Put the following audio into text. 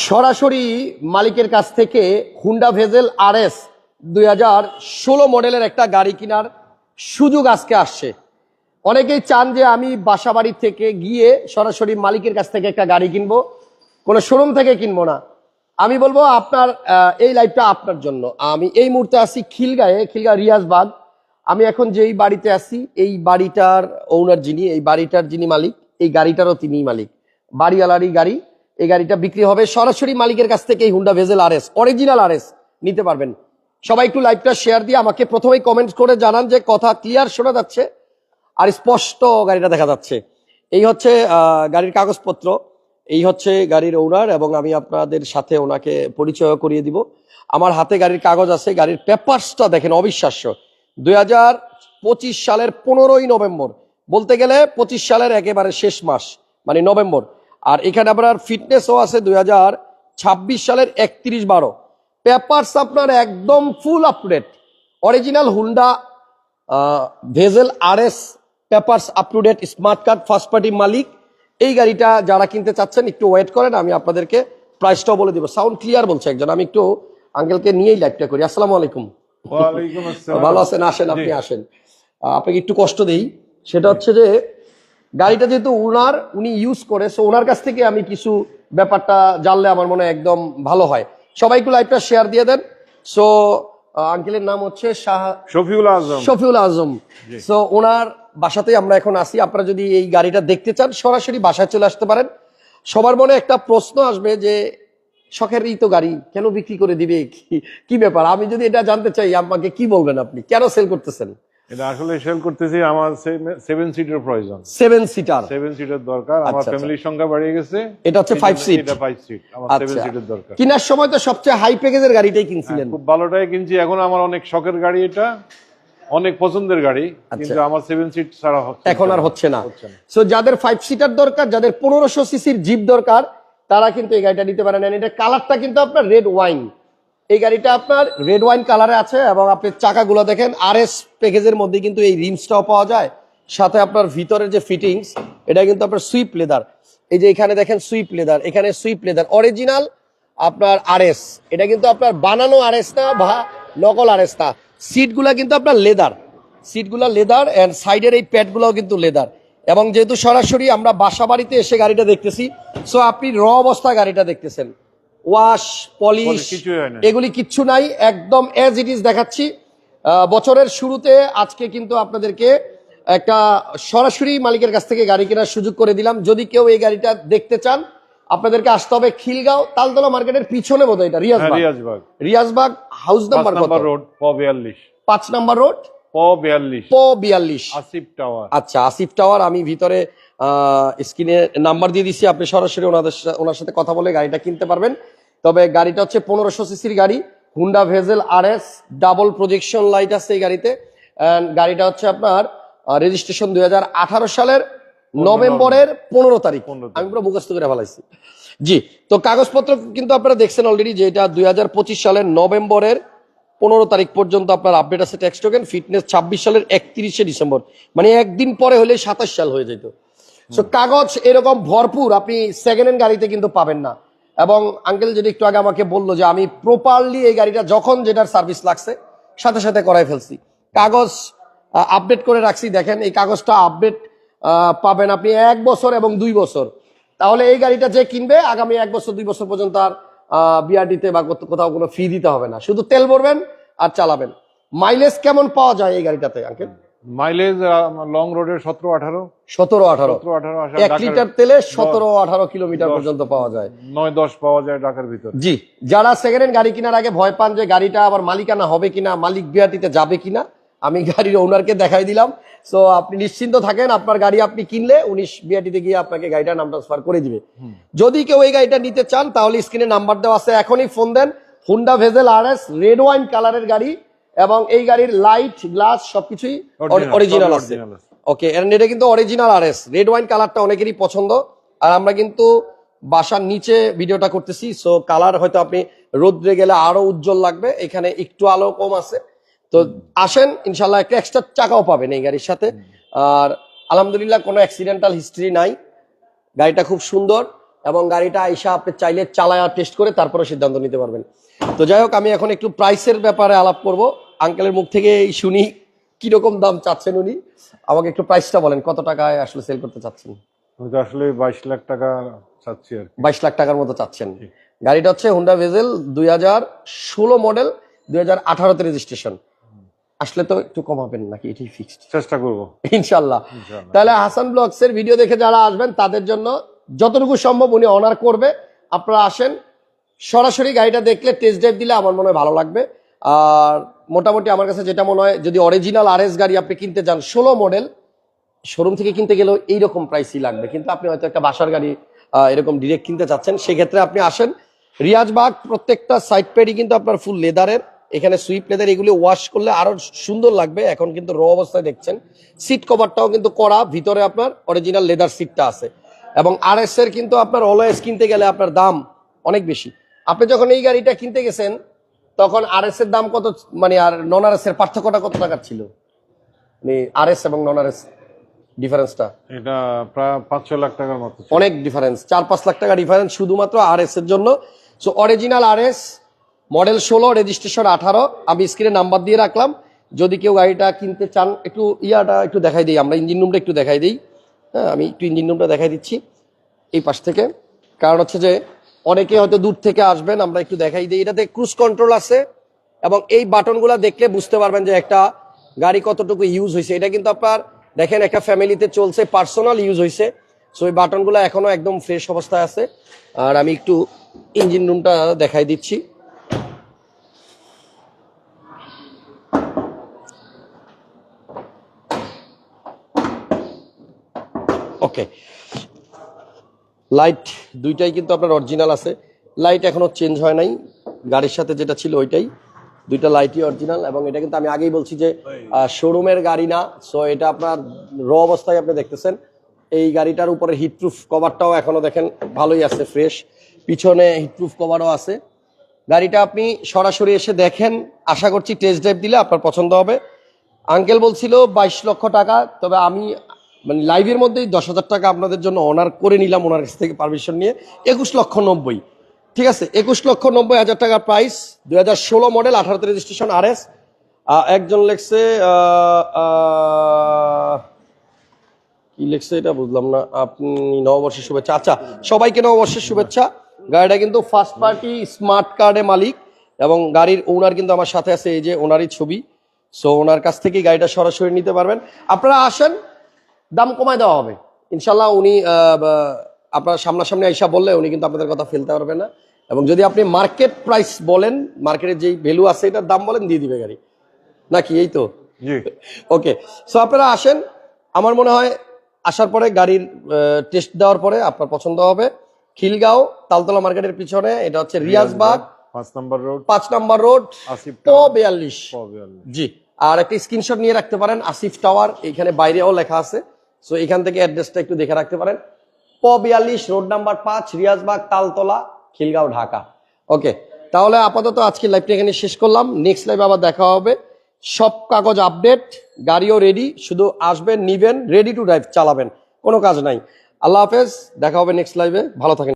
সরাসরি মালিকের কাছ থেকে হুন্ডা ভেজেল আর এস দুই হাজার ষোলো মডেলের একটা গাড়ি কেনার সুযোগ আজকে আসছে। অনেকেই চান যে আমি বাসাবাড়ি থেকে গিয়ে সরাসরি মালিকের কাছ থেকে একটা গাড়ি কিনবো, কোনো শোরুম থেকে কিনবো না। আমি বলব আপনার এই লাইফটা আপনার জন্য। আমি এই মুহূর্তে আছি খিলগায়ে, খিলগা রিয়াজবাগ। আমি এখন যেই বাড়িতে আছি, এই বাড়িটার ওনার যিনি, এই বাড়িটার যিনি মালিক, এই গাড়িটারও তিনি মালিক। বাড়িওয়ালারই গাড়ি এই গাড়িটা বিক্রি হবে। সরাসরি মালিকের কাছ থেকে এই Honda Vezel R S original R S নিতে পারবেন। সবাই একটু লাইভটা শেয়ার দিয়ে আমাকে প্রথমেই কমেন্ট করে জানান যে কথা ক্লিয়ার শোনা যাচ্ছে আর স্পষ্ট গাড়িটা দেখা যাচ্ছে। এই হচ্ছে গাড়ির কাগজপত্র। এই হচ্ছে গাড়ির ওনার এবং আমি আপনাদের সাথে ওনাকে পরিচয় করিয়ে দিব। আমার হাতে গাড়ির কাগজ আছে, গাড়ির পেপারসটা দেখেন অবিশ্বাস্য। দুই হাজার পঁচিশ সালের পনেরোই নভেম্বর, বলতে গেলে পঁচিশ সালের একেবারে শেষ মাস মানে নভেম্বর। এখানে আপনার ফিটনেসও আছে দুই হাজার ছাব্বিশ সালের একত্রিশ বারো। পেপারস আপনার একদম full update original Honda Vezel R S papers up to date smart card first party মালিক। এই গাড়িটা যারা কিনতে চাচ্ছেন একটু ওয়েট করেন আমি আপনাদেরকে প্রাইসটাও বলে দিব। সাউন্ড ক্লিয়ার বলছে একজন আমি একটু আঙ্কেলকে নিয়েই লাইভটা করি। আসসালামু আলাইকুম। ভালো আছেন? আসেন আপনি আসেন। আপনাকে একটু কষ্ট দেই। সেটা হচ্ছে যে গাড়িটা যেহেতু ওনার উনি ইউজ করে সো ওনার কাছ থেকে আমি কিছু ব্যাপারটা জানলে আমার মনে হয় একদম ভালো হয়। সবাই একটু লাইভটা শেয়ার দিয়ে দেন। সো আঙ্কেলের নাম হচ্ছে শাহ শফিউল আজম। শফিউল আজম। সো ওনার বাসাতেই আমরা এখন আসি আপনারা যদি এই গাড়িটা দেখতে চান সরাসরি বাসায় চলে আসতে পারেন। সবার মনে একটা প্রশ্ন আসবে যে শখেরই তো গাড়ি কেন বিক্রি করে দিবে? কি- কি ব্যাপার? আমি যদি এটা জানতে চাই আমাকে কি বলবেন আপনি? কেন সেল করতেছেন? এটা আসলে সেল করতেছি আমার সেভেন সিটের প্রয়োজন। সেভেন সিটার সেভেন সিটের দরকার আমার আচ্ছা, ফ্যামিলির সংখ্যা বাড়িয়ে গেছে। এটা হচ্ছে five seat। এটা ফাইভ সিট আমার সেভেন আচ্ছা সিটের দরকার। কেনার সময় তো সবচেয়ে হাই প্যাকেজের গাড়িটাই কিনছিলেন। খুব ভালোটাই কিনছি। এখন আমার অনেক শখের গাড়ি এটা অনেক পছন্দের গাড়ি কিন্তু আমার সেভেন সিট ছাড়া এখন আর হচ্ছে না। সো যাদের ফাইভ সিটার দরকার যাদের পনেরোশো সিসির জিপ দরকার তারা কিন্তু এই গাড়িটা নিতে পারেন। এটা কালারটা কিন্তু আপনার রেড ওয়াইন এই গাড়িটা আপনার রেড ওয়াইন কালারে আছে এবং আপনি চাকাগুলো দেখেন আর এস প্যাকেজের মধ্যে কিন্তু এই রিমসটাও পাওয়া যায়। সাথে আপনার ভিতরের যে ফিটিংস এটা কিন্তু আপনার সুইপ লেদার এই যে এখানে দেখেন সুইপ লেদার এখানে সুইপ লেদার অরিজিনাল আপনার আরএস এটা কিন্তু আপনার বানানো আরএস না বা নকল আরএস না। সিটগুলা কিন্তু আপনার লেদার সিটগুলো লেদার এন্ড সাইডের এই প্যাডগুলোও কিন্তু লেদার এবং যেহেতু সরাসরি আমরা বাসা বাড়িতে এসে গাড়িটা দেখতেছি সো আপনি র অবস্থা গাড়িটা দেখতেছেন। ওয়াশ পলিশ হয়। এগুলি কিচ্ছু নাই একদম এজ ইট ইজ দেখাচ্ছি। বছরের শুরুতে আজকে কিন্তু আপনাদেরকে একটা সরাসরি মালিকের কাছ থেকে গাড়ি কেনার সুযোগ করে দিলাম। যদি কেউ এই গাড়িটা দেখতে চান আপনাদেরকে আসতে হবে খিলগাঁও তালতলা মার্কেটের পিছনে বোধ এটা হ্যাঁ, রিয়াজবাগ। রিয়াজবাগ রিয়াজবাগ হাউস নাম্বার কত? রোড বিয়াল্লিশ। পাঁচ নাম্বার রোড আচ্ছা আসিফ টাওয়ার আমি ভিতরে স্ক্রিনে নাম্বার দিয়ে দিচ্ছি আপনি সরাসরি ওনাদের ওনার সাথে কথা বলে গাড়িটা কিনতে পারবেন। তবে গাড়িটা হচ্ছে পনেরোশো সিসির গাড়ি Honda Vezel R S double projection light আছে এই গাড়িতে। গাড়িটা হচ্ছে আপনার রেজিস্ট্রেশন দুই হাজার আঠারো সালের নভেম্বরের পনেরো তারিখ। 15 তারিখ। আমি পুরো মুখস্থ করে ফেলাইছি। জি তো কাগজপত্র কিন্তু আপনারা দেখছেন অলরেডি যে এটা দুই হাজার পঁচিশ সালের নভেম্বরের পনেরো তারিখ পর্যন্ত আপনার আপডেট আছে ট্যাক্স টোকেন ফিটনেস ছাব্বিশ সালের একত্রিশে ডিসেম্বর। মানে একদিন পরে হলে সাতাশ সাল হয়ে যেত। সো কাগজ এরকম ভরপুর আপনি সেকেন্ড হ্যান্ড গাড়িতে কিন্তু পাবেন না। এবং আঙ্কেল যেটা একটু আগে আমাকে বলল যে আমি প্রপারলি এই গাড়িটা যখন যেটার সার্ভিস লাগছে, সাথে সাথে করাই ফেলছি। কাগজ আপডেট করে রাখছি। দেখেন, এই কাগজটা আপডেট পাবেন আপনি এক বছর এবং দুই বছর। তাহলে এই গাড়িটা যে কিনবে, আগামী এক বছর, দুই বছর পর্যন্ত আর বিআরডিতে বা কোথা- কোথাও কোনো ফি দিতে হবে না। শুধু তেল ভরবেন আর চালাবেন। মাইলেজ কেমন পাওয়া যায় এই গাড়িটাতে আঙ্কেল মাইলেজ লং রোডের সতেরো আঠারো? সতেরো আঠারো। এক লিটার তেলে সতেরো আঠারো কিলোমিটার পর্যন্ত পাওয়া যায়। নয় দশ পাওয়া যায় ঢাকার ভিতর। জি যারা সেকেন্ড হ্যান্ড গাড়ি কেনার আগে ভয় পান যে গাড়িটা আবার মালিকানা হবে কিনা মালিক বিআরটিতে যাবে কিনা আমি গাড়ির ওনারকে দেখাই দিলাম। সো আপনি নিশ্চিন্ত থাকেন আপনার গাড়ি আপনি কিনলে উনিশ বিআরটিতে গিয়ে আপনাকে গাড়িটা নাম ট্রান্সফার করে দিবে। যদি কেউ এই গাড়িটা নিতে চান তাহলে স্ক্রিনে নাম্বার দেওয়া আছে এখনই ফোন দেন। Honda Vezel R S red wine কালারের গাড়ি এবং এই গাড়ির লাইট গ্লাস সবকিছুই অরিজিনাল আছে। ওকে এটা কিন্তু original R S red wine কালারটা অনেকেরই পছন্দ। আর আমরা কিন্তু বাসার নিচে ভিডিওটা করতেছি সো কালার হয়তো আপনি রোদ্রে গেলে আরও উজ্জ্বল লাগবে। এখানে একটু আলো কম আছে। তো আসেন ইনশাল্লাহ একটা এক্সট্রা চাকাও পাবেন এই গাড়ির সাথে। আর আলহামদুলিল্লাহ কোনো অ্যাক্সিডেন্টাল হিস্ট্রি নাই। গাড়িটা খুব সুন্দর এবং গাড়িটা আইসা আপনি চাইলে চালায়া টেস্ট করে তারপরে সিদ্ধান্ত নিতে পারবেন। তো যাই হোক আমি এখন একটু প্রাইসের ব্যাপারে আলাপ করব। আঙ্কেলের মুখ থেকে শুনি কীরকম দাম চাচ্ছেন উনি? আমাকে একটু প্রাইসটা বলেন কত টাকায় আসলে সেল করতে চাচ্ছেন? আসলে বাইশ লাখ টাকা চাচ্ছি আর বাইশ লাখ টাকার মতো চাচ্ছেন। গাড়িটা হচ্ছে হুন্ডা ভেজেল দুই হাজার ষোলো মডেল দুই হাজার আঠারোতে রেজিস্ট্রেশন আসলে তো একটু কমাবেন নাকি? এটাই ফিক্সড চেষ্টা করব। ইনশাল্লাহ। ইনশাআল্লাহ। তাহলে হাসান ব্লগস এর ভিডিও দেখে যারা আসবেন তাদের জন্য যতটুকু সম্ভব উনি অনার করবে। আপনারা আসেন সরাসরি গাড়িটা দেখলে টেস্ট ড্রাইভ দিলে আমার মনে হয় ভালো লাগবে। আর মোটামুটি আমার কাছে যেটা মনে হয়, যদি অরিজিনাল আর গাড়ি আপনি কিনতে যান ষোলো মডেল শোরুম থেকে কিনতে গেলেও এইরকম প্রাইসই লাগবে। কিন্তু আপনি হয়তো একটা বাসার গাড়ি এরকম ডিরেক্ট কিনতে চাচ্ছেন, সেক্ষেত্রে আপনি আসেন। রিয়াজবাগ প্রত্যেকটা সাইড প্যাডই কিন্তু আপনার ফুল লেদারের এখানে সুইপ লেদার এগুলি ওয়াশ করলে আরও সুন্দর লাগবে। এখন কিন্তু র অবস্থায় দেখছেন। সিট কভারটাও কিন্তু করা, ভিতরে আপনার অরিজিনাল লেদার সিটটা আছে। এবং আর এর কিন্তু আপনার অলওয়েজ কিনতে গেলে আপনার দাম অনেক বেশি। আপনি যখন এই গাড়িটা কিনতে গেছেন তখন আর এর দাম কত মানে আর নন আর এর পার্থক্যটা কত টাকার ছিল? মানে আর এস এবং নন আর এস ডিফারেন্সটা এটা প্রায় পাঁচ ছ লাখ টাকার মতো অনেক ডিফারেন্স চার পাঁচ লাখ টাকা ডিফারেন্স শুধুমাত্র আর এস এর জন্য। So original R S model ষোলো রেজিস্ট্রেশন আঠারো। আমি স্ক্রিনে নাম্বার দিয়ে রাখলাম। যদি কেউ গাড়িটা কিনতে চান একটু ইয়াটা একটু দেখাই দিই আমরা ইঞ্জিন রুমটা একটু দেখাই দিই। হ্যাঁ আমি একটু ইঞ্জিন রুমটা দেখাই দিচ্ছি এই পাশ থেকে। কারণ হচ্ছে যে অনেকে হয়তো দূর থেকে আসবেন, আমরা একটু দেখাই দিই। এটাতে ক্রুজ কন্ট্রোল আছে এবং এই বাটনগুলো দেখলে বুঝতে পারবেন যে একটা গাড়ি কতটুকু ইউজ হয়েছে এটা কিন্তু আপনার দেখেন একটা ফ্যামিলিতে চলছে পার্সোনাল ইউজ হয়েছে সো এই বাটনগুলো এখনও একদম ফ্রেশ অবস্থায় আছে। আর আমি একটু ইঞ্জিন রুমটা দেখাই দিচ্ছি। ওকে লাইট দুইটাই কিন্তু আপনার অরিজিনাল আছে। লাইট এখনও চেঞ্জ হয় নাই। গাড়ির সাথে যেটা ছিল ওইটাই। দুইটা লাইটই অরিজিনাল এবং এটা কিন্তু আমি আগেই বলছি যে শোরুমের গাড়ি না। সো এটা আপনার র অবস্থায় আপনি দেখতেছেন। এই গাড়িটার উপরে হিটপ্রুফ কভারটাও এখনও দেখেন ভালোই আছে ফ্রেশ পিছনে হিটপ্রুফ কভারও আছে। গাড়িটা আপনি সরাসরি এসে দেখেন। আশা করছি টেস্ট ড্রাইভ দিলে আপনার পছন্দ হবে। আঙ্কেল বলছিল বাইশ লক্ষ টাকা, তবে আমি মানে লাইভের মধ্যেই দশ হাজার টাকা আপনাদের জন্য অনার করে নিলাম ওনার কাছ থেকে পারমিশন নিয়ে। একুশ লক্ষ নব্বই। ঠিক আছে? একুশ লক্ষ নব্বই হাজার টাকা প্রাইস দুই হাজার ষোলো মডেল আঠারোতে রেজিস্ট্রেশন আর এস একজন লেখছে কি লেখছে এটা বুঝলাম না। আপনি নববর্ষের শুভেচ্ছা। আচ্ছা সবাইকে নববর্ষের শুভেচ্ছা। গাড়িটা কিন্তু ফার্স্ট পার্টি স্মার্ট কার্ডে মালিক এবং গাড়ির ওনার কিন্তু আমার সাথে আছে, এই যে ওনারই ছবি। সো ওনার কাছ থেকে গাড়িটা সরাসরি নিতে পারবেন। আপনারা আসেন দাম কমায় দেওয়া হবে। ইনশাল্লাহ উনি আপনার সামনাসামনি আইসা বললে উনি কিন্তু আপনাদের কথা ফেলতে পারবে না। এবং যদি আপনি মার্কেট প্রাইস বলেন মার্কেটের যেই ভ্যালু আছে এটার দাম বলেন দিয়ে দিবে গাড়ি। নাকি এই তো? ওকে সো আপনারা আসেন। আমার মনে হয় আসার পরে গাড়ির টেস্ট দেওয়ার পরে আপনার পছন্দ হবে। খিলগাঁও তালতলা মার্কেটের পিছনে এটা হচ্ছে রিয়াজবাগ। পাঁচ নম্বর রোড। পাঁচ নম্বর রোড আসিফ প বিয়াল্লিশ। জি আর একটা স্ক্রিনশট নিয়ে রাখতে পারেন আসিফ টাওয়ার এখানে বাইরেও লেখা আছে। সো এখান থেকে অ্যাড্রেসটা একটু দেখে রাখতে পারেন। প বিয়াল্লিশ রোড নাম্বার পাঁচ, রিয়াজবাগ, তালতলা, খিলগাঁও, ঢাকা। ওকে তাহলে আপাতত আজকে লাইভটা এখানে শেষ করলাম। নেক্সট লাইভ আবার দেখা হবে। সব কাগজ আপডেট গাড়িও রেডি শুধু আসবেন, নিবেন রেডি টু ড্রাইভ চালাবেন। কোনো কাজ নাই। আল্লাহ হাফেজ, দেখা হবে নেক্সট লাইভে ভালো থাকেন।